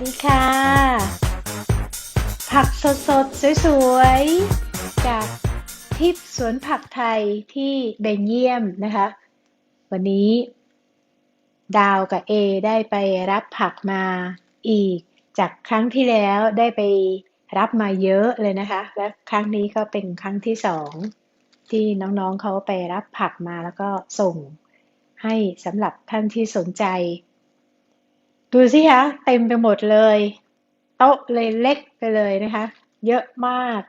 ดีค่ะ ผักสดๆ สวยๆ จากทิพสวนผักไทยที่เบนเยียมนะคะ วันนี้ ดาวกับเอได้ไปรับผักมาอีก จากครั้งที่แล้วได้ไปรับมาเยอะเลยนะคะ และครั้งนี้ก็เป็นครั้งที่สองที่น้องๆเขาไปรับผักมาแล้วก็ส่งให้สำหรับท่านที่สนใจ ดูสิคะเต็มไปหมดเลย โต๊ะเลยเล็กไปเลยนะคะ เยอะมาก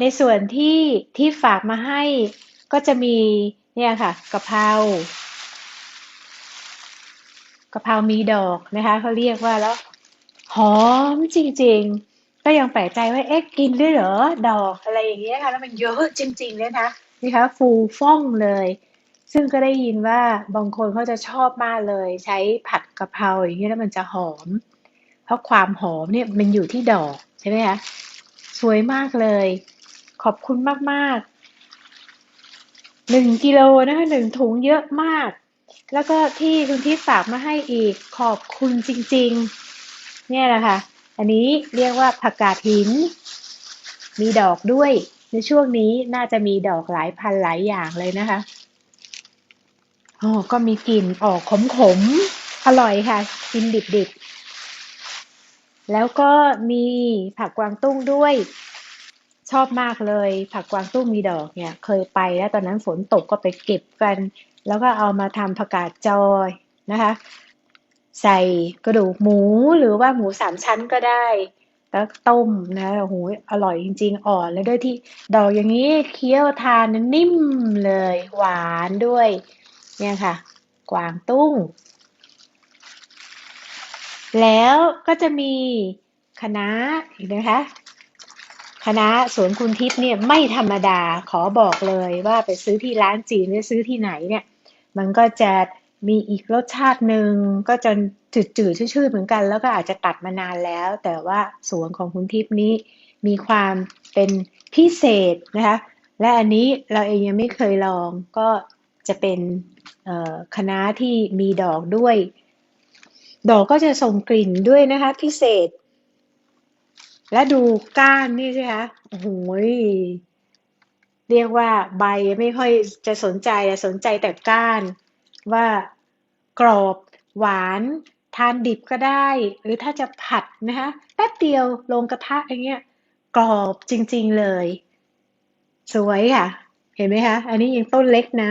ในส่วนที่ที่ฝากมาให้ก็จะมีเนี่ยค่ะกะเพรากะเพรามีดอกนะคะเขาเรียกว่าแล้วหอมจริง ๆ ก็ยังแปลกใจว่าเอ๊ะกินด้วยเหรอดอกอะไรอย่างเงี้ยค่ะแล้วมันเยอะจริงๆเลยนะนี่คะฟูฟ่องเลย ซึ่งก็ได้ยินว่าบางคนเขาจะชอบมากเลย ใช้ผัดกะเพราอย่างเงี้ยแล้วมันจะหอม เพราะความหอมเนี่ยมันอยู่ที่ดอกใช่ไหมคะสวยมากเลย ขอบคุณมากๆหนึ่งกิโลนะคะหนึ่งถุงเยอะมาก แล้วก็ที่คุณทิพย์ฝากมาให้อีกขอบคุณจริง ๆ เนี่ยแหละค่ะ อันนี้เรียกว่าผักกาดหิน มีดอกด้วยในช่วงนี้น่าจะมีดอกหลายพันหลายอย่างเลยนะคะ อ๋อก็มีกลิ่นออกขมๆอร่อยค่ะกินดิบๆแล้วก็มีผักกวางตุ้งด้วย ชอบมากเลย ผักกวางตุ้งมีดอกเนี่ย เคยไปแล้วตอนนั้นฝนตกก็ไปเก็บกัน แล้วก็เอามาทำผักกาดจอยนะคะ ใส่กระดูกหมูหรือว่าหมูสามชั้นก็ได้แล้วต้มนะโอ้โหอร่อยจริง ๆ อ่อนแล้วด้วยที่ดอกอย่างนี้เคี้ยวทานนิ่มเลย หวานด้วย เนี่ยค่ะ กวางตุ้ง แล้วก็จะมีคณะอีกนะคะคณะสวนคุณทิพย์เนี่ยไม่ธรรมดาขอบอกเลยว่าไปซื้อที่ร้านจีนหรือซื้อที่ไหนเนี่ย มันก็จะมีอีกรสชาติหนึ่งก็จะจืดๆชืดๆเหมือนกัน แล้วก็อาจจะตัดมานานแล้ว แต่ว่าสวนของคุณทิพย์นี้มีความเป็นพิเศษนะคะ และอันนี้เราเองยังไม่เคยลองก็ จะเป็นคณะที่มีดอกด้วย ดอกก็จะส่งกลิ่นด้วยนะคะพิเศษ และดูก้านนี่ใช่ไหมคะโอ้โหเรียกว่าใบไม่ค่อยจะสนใจสนใจแต่ก้าน ว่ากรอบหวานทานดิบก็ได้ หรือถ้าจะผัดนะคะแป๊บเดียวลงกระทะอย่างเงี้ยกรอบจริงๆเลย สวยค่ะ เห็นไหมคะ อันนี้ยังต้นเล็กนะ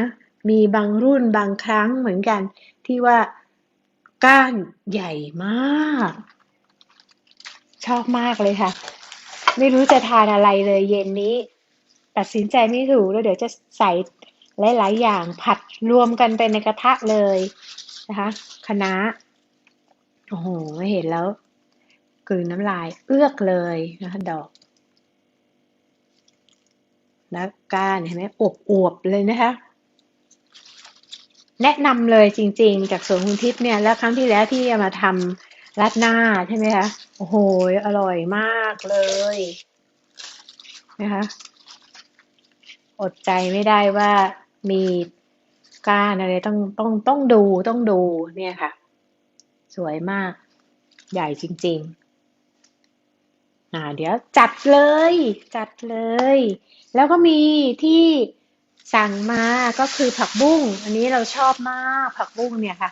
มีบางรุ่นบางครั้งเหมือนกัน ที่ว่าก้านใหญ่มาก ชอบมากเลยค่ะ ไม่รู้จะทานอะไรเลยเย็นนี้ ตัดสินใจไม่ถูกแล้วเดี๋ยวจะใส่หลาย ๆ อย่างผัดรวมกันไปในกระทะเลยนะคะคณะโอ้โหเห็นแล้วกลืนน้ำลายเอื้อกเลยนะคะดอก แล้วก้านเห็นไหมอบอวบเลยนะคะ แนะนำเลยจริง ๆ จากสวนคุณทิพย์เนี่ยแล้วครั้งที่แล้วที่มาทำรัดหน้าใช่ไหมคะโอ้โหอร่อยมากเลยนะคะอดใจไม่ได้ว่ามีก้านอะไรต้องต้องต้องดูต้องดูเนี่ยค่ะ สวยมากใหญ่จริง ๆ อ่า เดี๋ยวจัดเลย จัดเลย แล้วก็มีที่ สั่งมาก็คือผักบุ้ง อันนี้เราชอบมากผักบุ้งเนี่ยค่ะ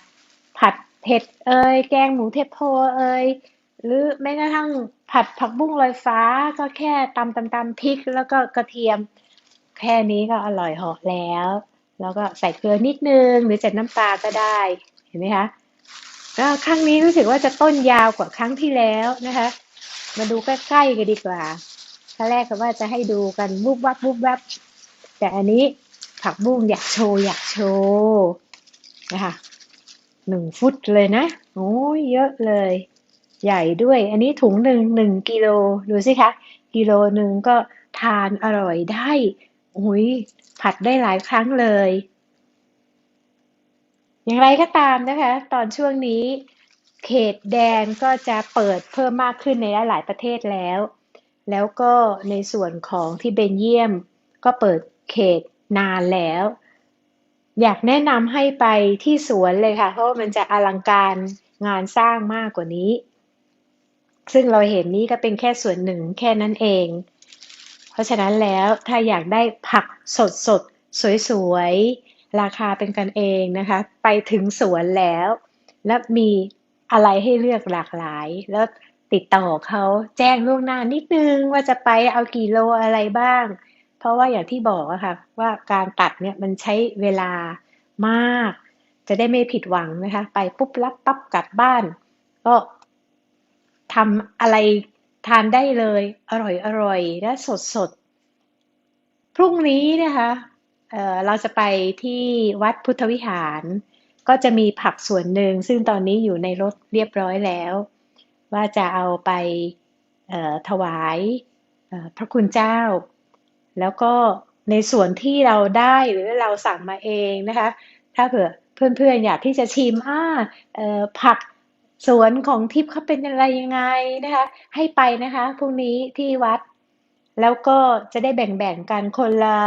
ผัดเผ็ดเอ่ยแกงหมูเทโพเอ่ยหรือแม้กระทั่งผัดผักบุ้งลอยฟ้าก็แค่ตำตำตำพริกแล้วก็กระเทียม แค่นี้ก็อร่อยเหาะแล้ว แล้วก็ใส่เกลือนิดนึงหรือจะน้ำปลาก็ได้เห็นไหมคะก็ครั้งนี้รู้สึกว่าจะต้นยาวกว่าครั้งที่แล้วนะคะ มาดูใกล้ๆกันดีกว่าครั้งแรกก็ว่าจะให้ดูกันวุบวับวุบวับแต่อันนี้ ผักบุ้งอยากโชว์อยากโชว์นะคะหนึ่งฟุตเลยนะ โอ้ยเยอะเลย ใหญ่ด้วย อันนี้ถุงหนึ่งหนึ่งกิโลดูสิคะ กิโลหนึ่งก็ทานอร่อยได้โอ้ยผัดได้หลายครั้งเลย อย่างไรก็ตามนะคะ ตอนช่วงนี้ เขตแดนก็จะเปิดเพิ่มมากขึ้นในหลายประเทศแล้ว แล้วก็ในส่วนของที่เบนเยียมก็เปิดเขต นานแล้ว อยากแนะนำให้ไปที่สวนเลยค่ะ เพราะมันจะอลังการงานสร้างมากกว่านี้ ซึ่งเราเห็นนี้ก็เป็นแค่ส่วนหนึ่งแค่นั้นเอง เพราะฉะนั้นแล้วถ้าอยากได้ผักสดสดสวยๆ ราคาเป็นกันเองนะคะ ไปถึงสวนแล้ว และมีอะไรให้เลือกหลากหลาย แล้วติดต่อเขาแจ้งล่วงหน้านิดนึงว่าจะไปเอากี่โลอะไรบ้าง เพราะว่าอย่างที่บอกอะค่ะว่าการตัดเนี่ยมันใช้เวลามาก จะได้ไม่ผิดหวังนะคะ ไปปุ๊บรับปั๊บกลับบ้าน ก็ทำอะไรทานได้เลย อร่อยอร่อยและสดสดพรุ่งนี้นะคะเเราจะไปที่วัดพุทธวิหาร ก็จะมีผักส่วนหนึ่ง ซึ่งตอนนี้อยู่ในรถเรียบร้อยแล้ว ว่าจะเอาไปถวายพระคุณเจ้า แล้วก็ในส่วนที่เราได้หรือเราสั่งมาเองนะคะ ถ้าเผื่อเพื่อนๆอยากที่จะชิมอ่าผักสวนของทิพย์เขาเป็นอะไรยังไงนะคะ ให้ไปนะคะพรุ่งนี้ที่วัด แล้วก็จะได้แบ่งๆกันคนละ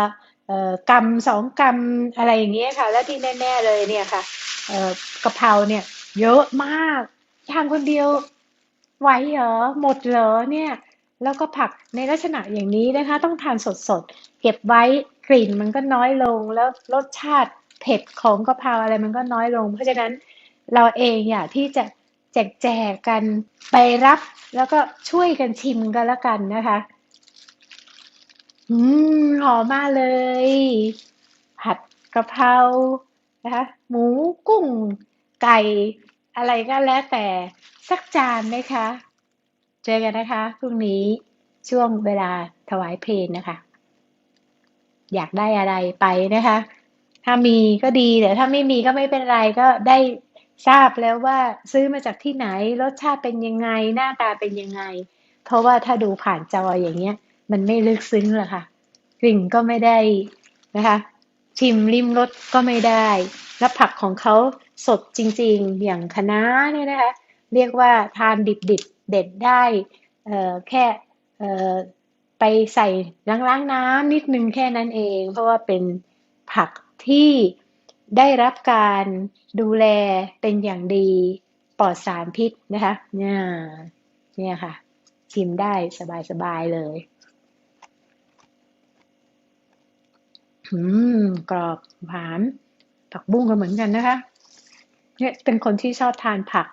เอ่อกำสองกำอะไรอย่างเงี้ยค่ะ แล้วที่แน่ ๆเลยเนี่ยค่ะกะเพราเนี่ย เยอะมากทานคนเดียวไหวเหรอหมดเหรอเนี่ย แล้วก็ผักในลักษณะอย่างนี้นะคะ ต้องทานสดๆ เก็บไว้กลิ่นมันก็น้อยลง แล้วรสชาติเผ็ดของกะเพราอะไรมันก็น้อยลง เพราะฉะนั้นเราเองอยากที่จะแจกแจกกันไปรับ แล้วก็ช่วยกันชิมกันล้วกันนะคะ อืมหอมมากเลย ผัดกะเพรานะคะหมูกุ้งไก่อะไรก็แล้วแต่สักจานไหมคะ เจอกันนะคะพรุ่งนี้ช่วงเวลาถวายเพลงนะคะ อยากได้อะไรไปนะคะ ถ้ามีก็ดีแต่ถ้าไม่มีก็ไม่เป็นไรก็ได้ทราบแล้วว่าซื้อมาจากที่ไหนรสชาติเป็นยังไงหน้าตาเป็นยังไง เพราะว่าถ้าดูผ่านจออย่างเงี้ย มันไม่ลึกซึ้งหรอกค่ะ กลิ่นก็ไม่ได้นะคะ ชิมริมรสก็ไม่ได้ แล้วผักของเขาสดจริงๆ อย่างคะน้าเนี่ยนะคะ เรียกว่าทานดิบๆ เด็ดได้แค่ไปใส่ล้างๆน้ำนิดนึงแค่นั้นเอง เพราะว่าเป็นผักที่ได้รับการดูแลเป็นอย่างดีปลอดสารพิษนะคะเนี่ยเนี่ยค่ะ ชิมได้สบายๆเลยอืมกรอบหวานผักบุ้งก็เหมือนกันนะคะ เนี่ยเป็นคนที่ชอบทานผัก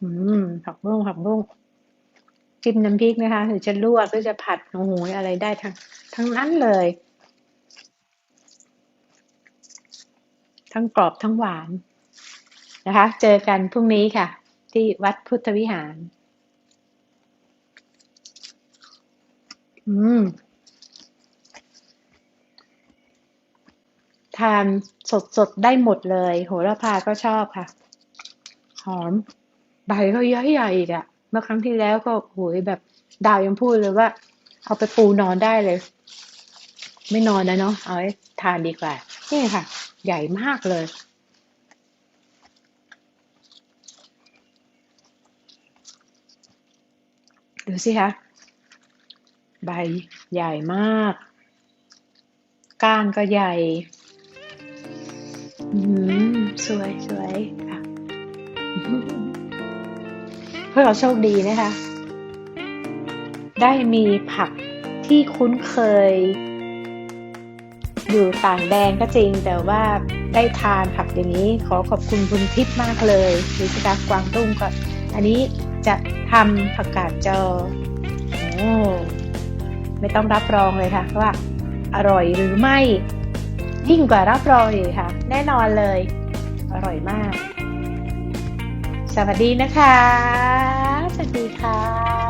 อืมผักบุ้งผักบุ้งจิ้มน้ำพริกนะคะหรือจะลวกหรือจะผัดโอ้โหอะไรได้ทั้งทั้งนั้นเลย ทั้งกรอบทั้งหวานนะคะ เจอกันพรุ่งนี้ค่ะ ที่วัดพุทธวิหาร อืมทานสดๆ ได้หมดเลย โหระพาก็ชอบค่ะ หอม ใบเขาเยอะใหญ่อีกอะเมื่อครั้งที่แล้วก็โหยแบบดาวยังพูดเลยว่า เอาไปปูนอนได้เลย ไม่นอนนะเนาะเอาไว้ทานดีกว่านี่ค่ะ ใหญ่มากเลย ดูสิคะใบใหญ่มาก ก้านก็ใหญ่ อืมสวยสวยค่ะ เพื่อเราโชคดีนะคะ ได้มีผักที่คุ้นเคย อยู่ต่างแดนก็จริง แต่ว่าได้ทานผักอย่างนี้ ขอขอบคุณคุณทิพย์มากเลยดิสกากวางตุ้งก็ อันนี้จะทำผักกาดจอโอ้ไม่ต้องรับรองเลยค่ะว่าอร่อยหรือไม่ยิ่งกว่ารับรองอีกค่ะ แน่นอนเลย อร่อยมาก สวัสดีนะคะ สวัสดีค่ะ